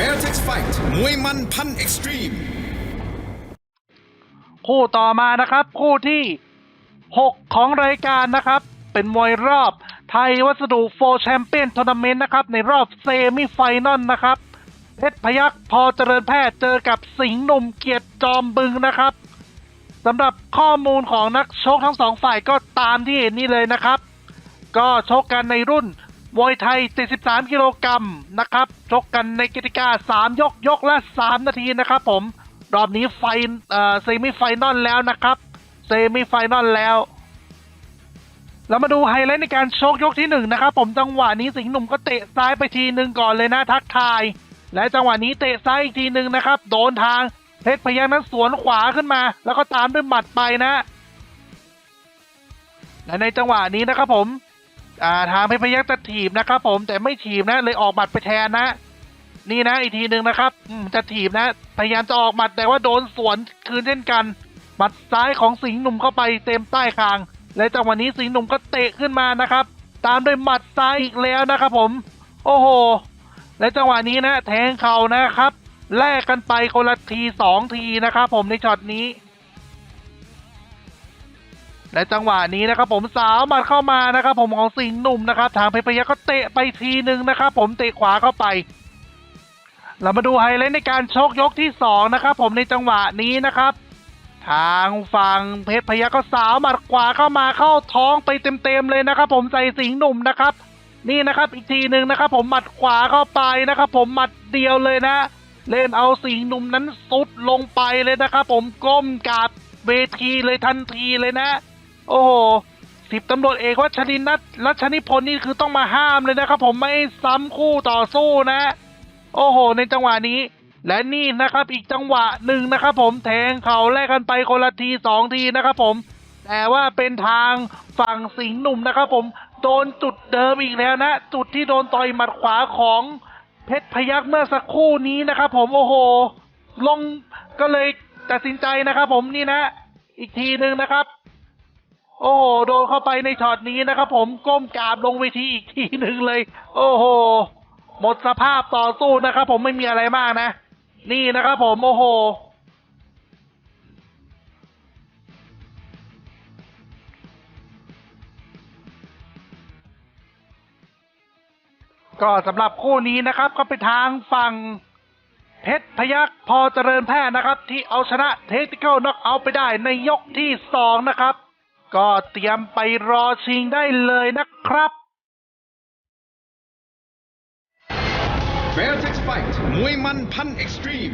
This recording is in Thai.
Fairtex Fight มวยมันพันเอ็กซ์ตรีมคู่ต่อมานะครับ คู่ที่ 6 ของรายการนะครับ เป็นมวยรอบไทยวัสดุโฟแชมเปี้ยนทัวร์นาเมนต์นะครับ ในรอบเซมิไฟนอลนะครับเพชรพยักพอเจริญแพทย์เจอกับสิงห์หนุ่มเกียรติจอมบึงนะครับสำหรับข้อมูลของนักชกทั้งสองฝ่ายก็ตามที่เห็นนี่เลยนะครับ ก็ชกกันในรุ่น มวยไทย 73 กิโลกรัมนะครับ ชกกันในกติกา 3 ยกยกละ 3 นาทีนะครับผม รอบนี้ไฟเอ่อเซมิไฟนอลแล้วนะครับ เซมิไฟนอลแล้ว เรามาดูไฮไลท์ในการชกยกที่หนึ่งนะครับผมจังหวะนี้สิงห์หนุ่มก็เตะซ้ายไปทีหนึ่งก่อนเลยนะทักทาย และจังหวะนี้เตะซ้ายอีกทีหนึ่งนะครับ โดนทางเพชรพยัคฆ์นั้นสวนขวาขึ้นมา แล้วก็ตามด้วยหมัดไปนะและในจังหวะนี้นะครับผม อ่าทางเพชรพยัคฆ์จะถีบนะครับ ผมแต่ไม่ถีบนะ เลยออกหมัดไปแทนนะ นี่นะอีกทีหนึ่งนะครับอืจะถีบนะพยายามจะออกหมัดแต่ว่าโดนสวนคืนเช่นกันหมัดซ้ายของสิงห์หนุ่มเข้าไปเต็มใต้คาง และจังหวะนี้สิงห์หนุ่มก็เตะขึ้นมานะครับ ตามด้วยหมัดซ้ายอีกแล้วนะครับ ผม โอ้โห และจังหวะนี้นะ แทงเข่านะครับแลกกันไปคนละทีสองทีนะครับ ผมในช็อตนี้ และจังหวะนี้นะครับผมสาวหมัดเข้ามานะครับผมของสิงห์หนุ่มนะครับทางเพชรพยัคฆ์ก็เตะไปทีหนึ่งนะครับผมเตะขวาเข้าไป เรามาดูไฮไลท์ในการชกยกที่สองนะครับผมในจังหวะนี้นะครับ ทางฝั่งเพชรพยัคฆ์ก็สาวหมัดขวาเข้ามาเข้าท้องไปเต็มๆเลยนะครับ ผมใส่สิงห์หนุ่มนะครับ นี่นะครับอีกทีหนึ่งนะครับ ผมหมัดขวาเข้าไปนะครับ ผมหมัดเดียวเลยนะ เล่นเอาสิงห์หนุ่มนั้นสุดลงไปเลยนะครับ ผมก้มกราบเวทีเลยทันทีเลยนะ โอ้โหสิบตำรวจเอกวัชรินทร์นัทรัชนิพนธ์นี่คือต้องมาห้ามเลยนะครับ ผมไม่ซ้ำคู่ต่อสู้นะ โอ้โห ในจังหวะนี้ และนี่นะครับ อีกจังหวะหนึ่งนะครับ ผมแทงเข่าแลกกันไปคนละทีสองทีนะครับผมแต่ว่าเป็นทางฝั่งสิงห์หนุ่มนะครับ ผมโดนจุดเดิมอีกแล้วนะ จุดที่โดนต่อยหมัดขวาของเพชรพยักเมื่อสักครู่นี้นะครับ ผมโอ้โห ลงก็เลยตัดสินใจนะครับ ผมนี่นะ อีกทีหนึ่งนะครับ โอ้โหโดนเข้าไปในช็อตนี้นะครับผมก้มกราบลงเวทีอีกทีหนึ่งเลย โอ้โห หมดสภาพต่อสู้นะครับผมไม่มีอะไรมากนะ นี่นะครับผมโอ้โหก็สำหรับคู่นี้นะครับก็เป็นทางฝั่งเพชรพยักพอเจริญแพทย์นะครับ ที่เอาชนะเทคนิคอลน็อกเอาไปได้ในยกที่สองนะครับ ก็เตรียมไปรอชิงได้เลยนะครับ Fairtex Fight มวยมันพันเอ็กซ์ตรีม